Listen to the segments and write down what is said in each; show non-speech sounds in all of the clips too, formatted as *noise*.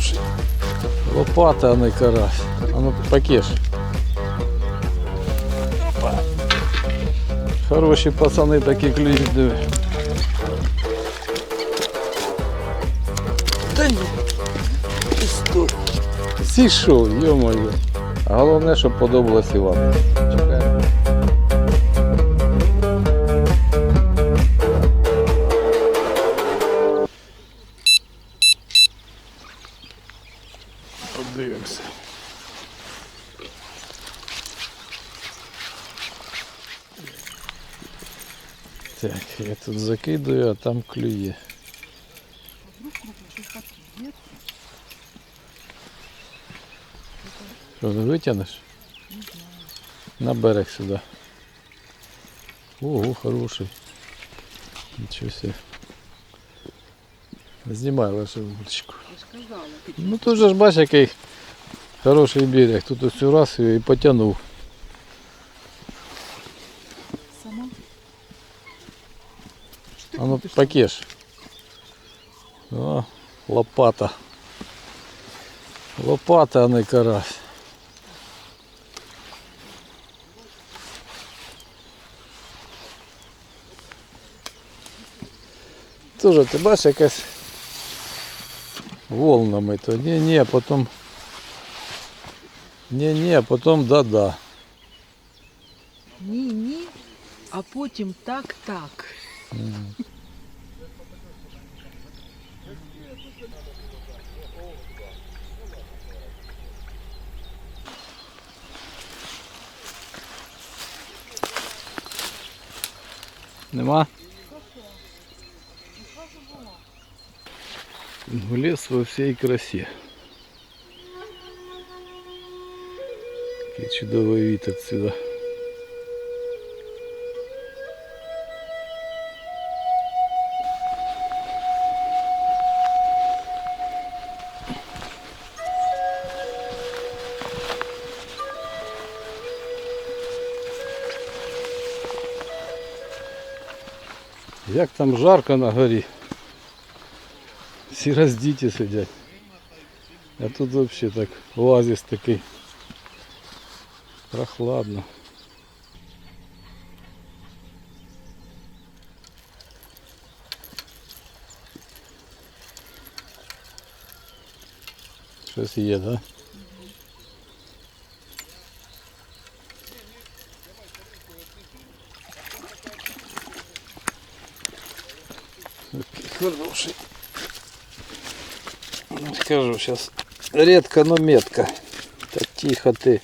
хороший. Лопата, а не карась. А ну покеш. Опа. Хороші пацани такі клюють, диви. Та ні. Ти стой. Зійшов, йо-моє. Головне, щоб подобалось і вам. Чекаємо. Так, я тут закидую, а там клює. Що, не витягнеш? На берег сюди. Ого, хороший. Нічого себе. Знімай лише вудочку. Я ж казала. Ну тут же ж бач, який хороший берег. Тут ось раз його і потягнув. Сама. А ну покеш. О, лопата. Лопата, а не карась. Тоже ти бачиш якась волнами то. Ні, ні, а потім. Ні, ні, а потім да-да. Ні, ні. А потім так, так. Нема? Лес во всій красі. Який чудовий вид отсюда. Як там жарко на горі. Всі роздіті сидять. А тут взагалі так оазис такий. Прохладно. Щось є, так? Да? Хороший. Ну, Скажу, сейчас редко, но метко. Так тихо ты.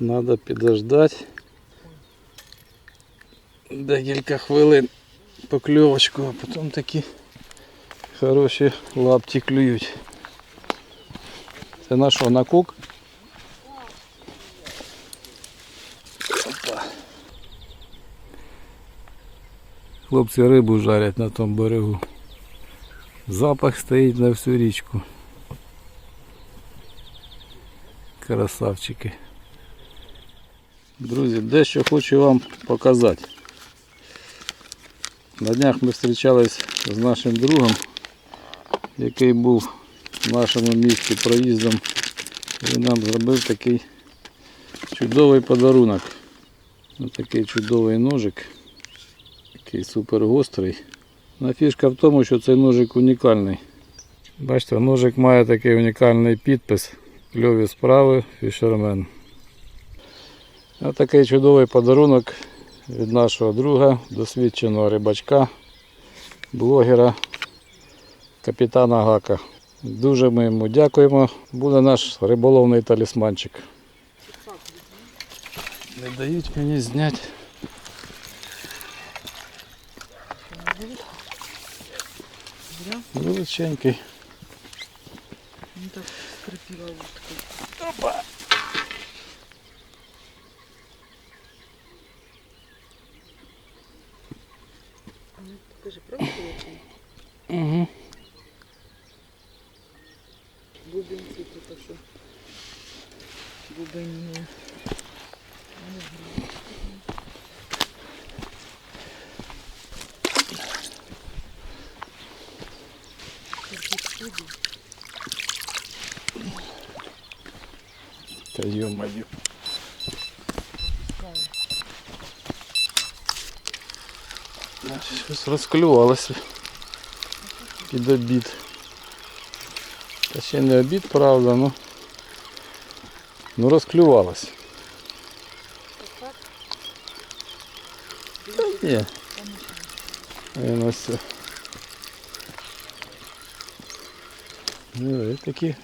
Надо підождати. Декілька хвилин покльовочку, а потім такі хороші лапті клюють. Це на що, на кук? Хлопці рибу жарять на тому берегу. Запах стоїть на всю річку. Красавчики. Друзі, дещо хочу вам показати. На днях ми зустрічались з нашим другом, який був в нашому місті проїздом. Він нам зробив такий чудовий подарунок. Ось такий чудовий ножик. Такий супер гострий. На фішка в тому, що цей ножик унікальний. Бачите, ножик має такий унікальний підпис. Кльові справи, фішермен. Такий чудовий подарунок від нашого друга, досвідченого рибачка, блогера, капітана Гака. Дуже ми йому дякуємо. Буде наш риболовний талісманчик. Не дають мені зняти. Величенький. Він так скрипіла вудка. Опа. Ну, покажи, правда великий? Угу. Бубенці тут а що? Бубені. Та йо-моє. Щось розклювалося під обід. Та ще не обід, правда, ну, ну розклювалося. Та ні. Воно все. Ну, і такі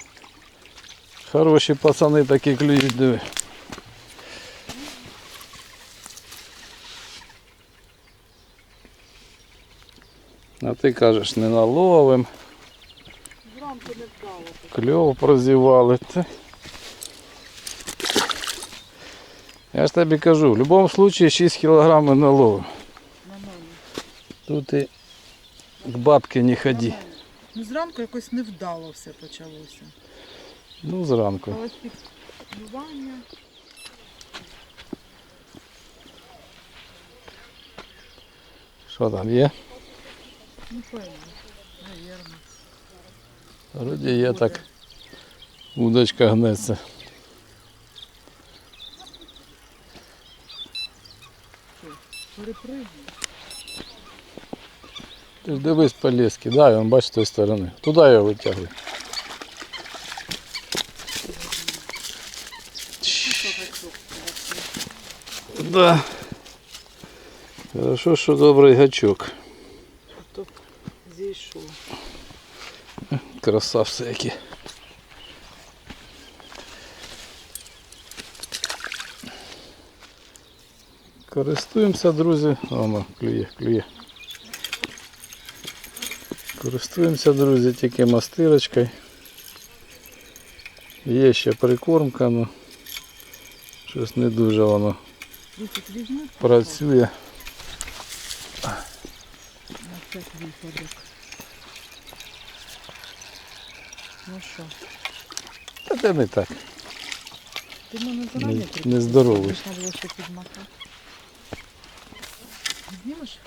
хороші пацани такі клюють. А ти кажеш, не наловим, Зранку не вдало. кльово прозівали. Я ж тобі кажу, в будь-якому випадку 6 кг наловим. Тут і к бабки не ходи. Ну зранку якось невдало все почалося. Ну, зранку. Але під. Що там є? Ну певно. Навірно. Вроді є так. Удочка гнеться. Перепригнув. Ти ж дивись по леске, да, він бачиш з тої сторони. Туди його витягуй. Да. Хорошо, що добрий гачок. То зійшов. Красавці які. Користуємося, друзі. Воно клює, клює. Користуємося, друзі, тільки мастирочкою. Є ще прикормка, але щось не дуже воно. Працює. На випадок. Ну що, Та це не так. ти мене Не- зарані нездоровий. Можна було ще підмахати. Знімеш?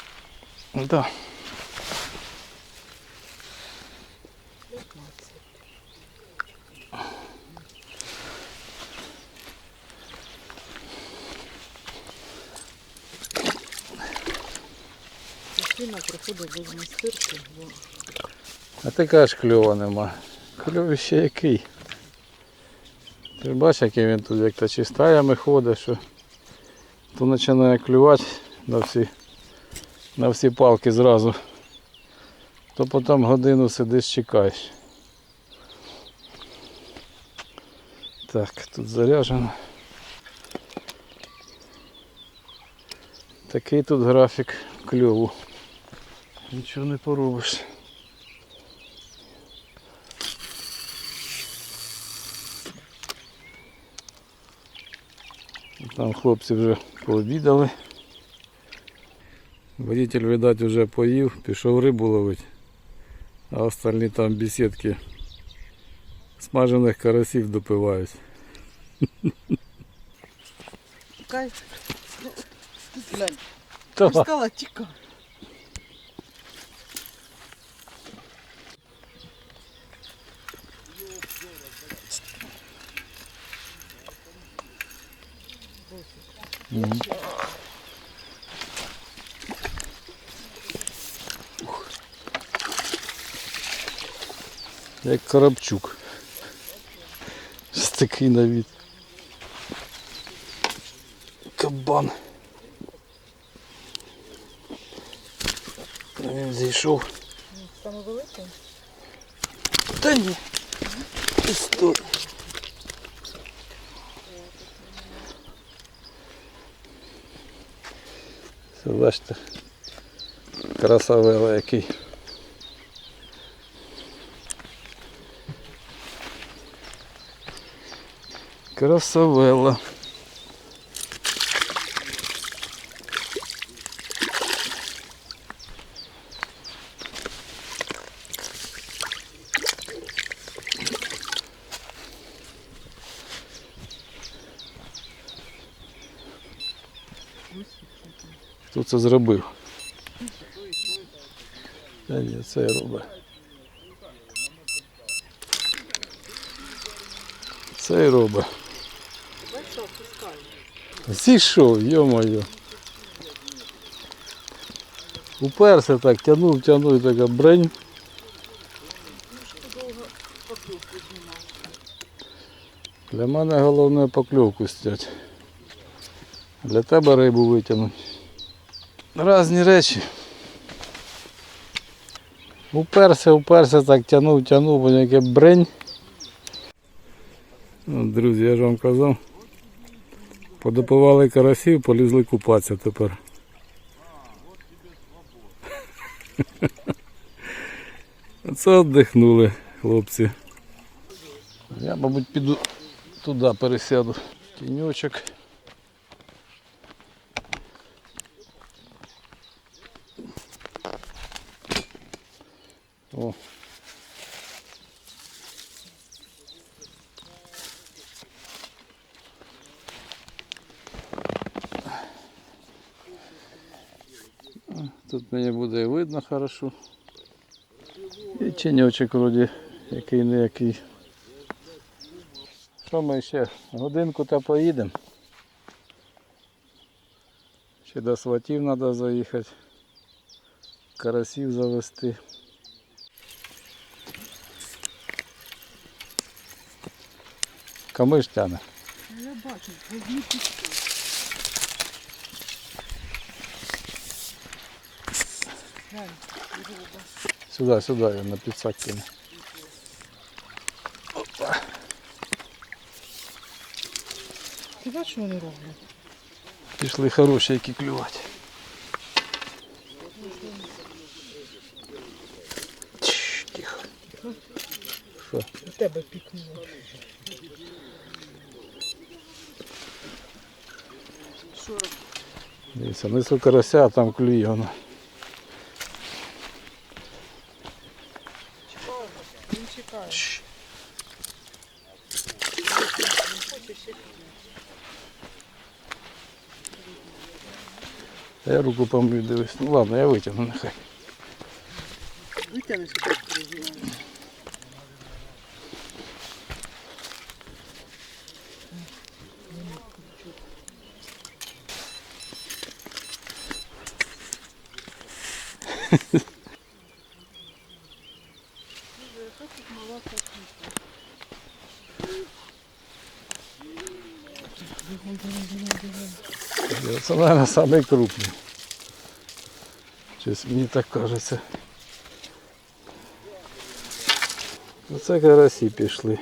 Да. Постійно приходить без мастирки, бо А ти кажеш, кльова нема. Кльовий ще який. Ти бачиш, який він тут, як то чистаями ходить, що то починає клювати на всі, на всі палки зразу. То потім годину сидиш чекаєш. Так, тут заряджено. Такий тут графік кльову. Нічого не поробиш. Там хлопці вже пообідали. Водитель, видать, вже поїв, пішов рибу ловити. А остальні там бесідки смажених карасів допивають. Кай. Пускала тіка. Як Коробчук. Ось такий на від. Кабан. Він зійшов. Саме великий? Та ні. Ти стой. Це бачите. Красавела це зробив? Та ні, це робить. Це робить. Зійшов, йо-моє. Уперся так, тянув, тянув, і така брень. Для мене головне покльовку стять. Для тебе рибу витягнути. Разні речі. Уперся, уперся, так тянув, тянув, потім яке брень. Ну, друзі, я ж вам казав. Подопивали карасів, полізли купатися тепер. *laughs* Це віддихнули хлопці. Я, мабуть, піду туди пересяду. Тіньочок. О. Тут мені буде видно хорошо. І тіньочок вроді який не який. Що ми ще? Годинку та поїдемо. Ще до сватів треба заїхати. Карасів завести. Камиш тяне. Я бачу, возьми Сюди, сюди я на підсак кину. Ти бачиш, що вони роблять? Пішли хороші, які клювати. Тш, Тихо. Що? У тебе пікнуло. Дивіться, несу карася, а там клює воно. Чекаємо. Він чекає. Тш. Я руку помию, дивись. Ну ладно, я витягну нехай. Витягнеш. Це, мабуть, самий крупний. Щось мені так кажеться. Оце карасі пішли.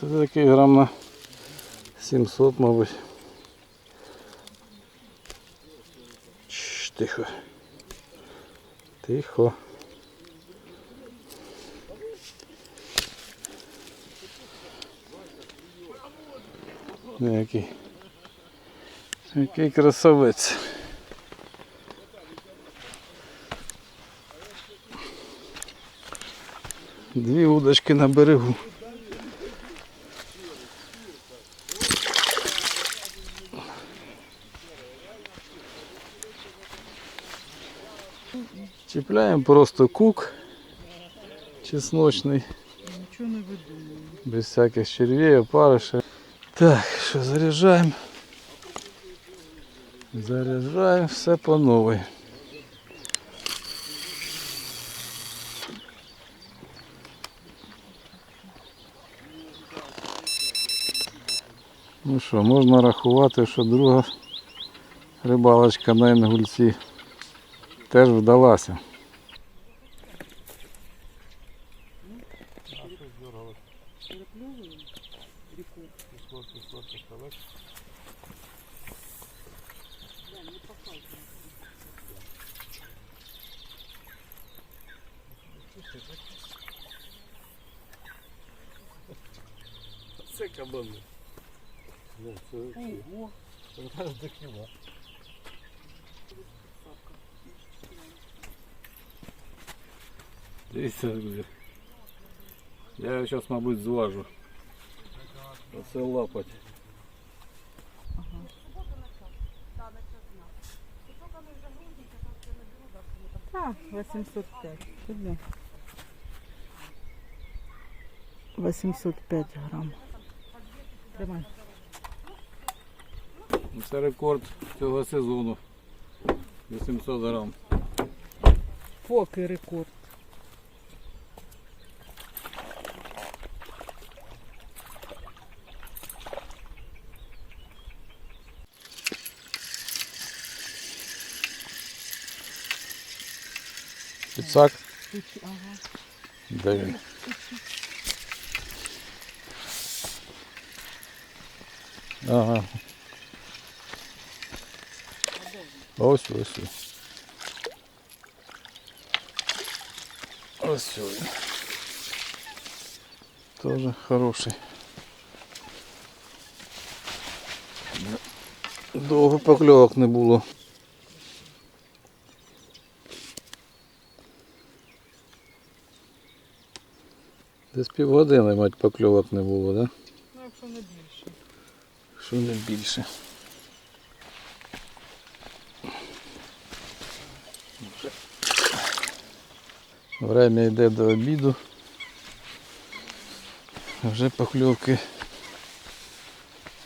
Це такий грам на 700, мабуть. Чш, тихо. Тихо. Ну, який. Який красавець. Дві удочки на берегу. Чіпляємо просто кук чесночний. Нічого не видумуємо. Без всяких червей, опарышей. Так, що заряджаємо. Заряджаємо все по новій. Ну що, можна рахувати, що друга рибалочка на інгульці теж вдалася. До кіла. Дивіться, друзі. Я його зараз, мабуть, зважу. Оце лапать. А, 805. Куди? 805 грам. Тримай. Це рекорд цього сезону. 800 грам. Поки рекорд. Підсак. Ага. Де він? Ага. Ось ось. ось. Ось він. Тоже хороший. Довго покльовок не було. Десь півгодини, мать, покльовок не було, да? Ну, якщо не більше. Що не більше. Время йде до обіду. Вже покльовки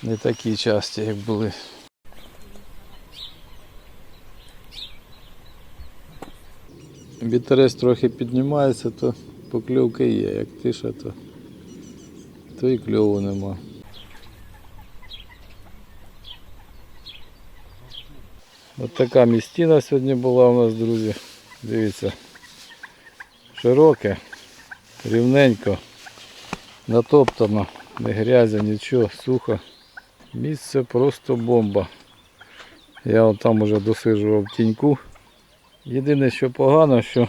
не такі часті, як були. Вітерець трохи піднімається, то покльовки є, як тиша, то, то і кльову нема. От така містина сьогодні була у нас, друзі. Дивіться. Широке, рівненько, натоптано, не грязя, нічого, сухо. Місце просто бомба. Я там уже досиджував тіньку. Єдине, що погано, що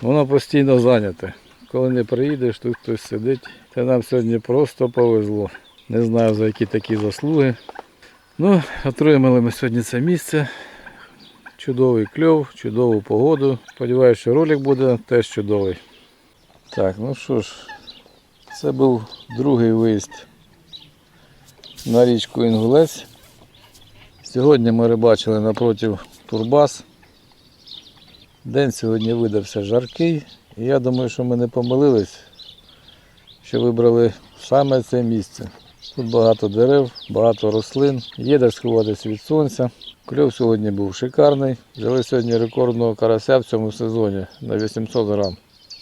воно постійно зайняте. Коли не приїдеш, тут хтось сидить. Це нам сьогодні просто повезло. Не знаю за які такі заслуги. Ну, отримали ми сьогодні це місце. Чудовий кльов, чудову погоду. Сподіваюся, що ролик буде теж чудовий. Так, ну що ж, це був другий виїзд на річку Інгулець. Сьогодні ми рибачили напротив Турбас. День сьогодні видався жаркий. І я думаю, що ми не помилились, що вибрали саме це місце. Тут багато дерев, багато рослин, є де сховатися від сонця. Кльов сьогодні був шикарний. Взяли сьогодні рекордного карася в цьому сезоні на 800 грам.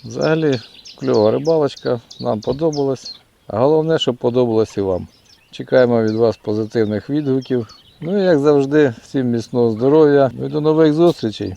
Взагалі кльова рибалочка, нам подобалось. А головне, щоб подобалось і вам. Чекаємо від вас позитивних відгуків. Ну і як завжди, всім міцного здоров'я. Ну і до нових зустрічей.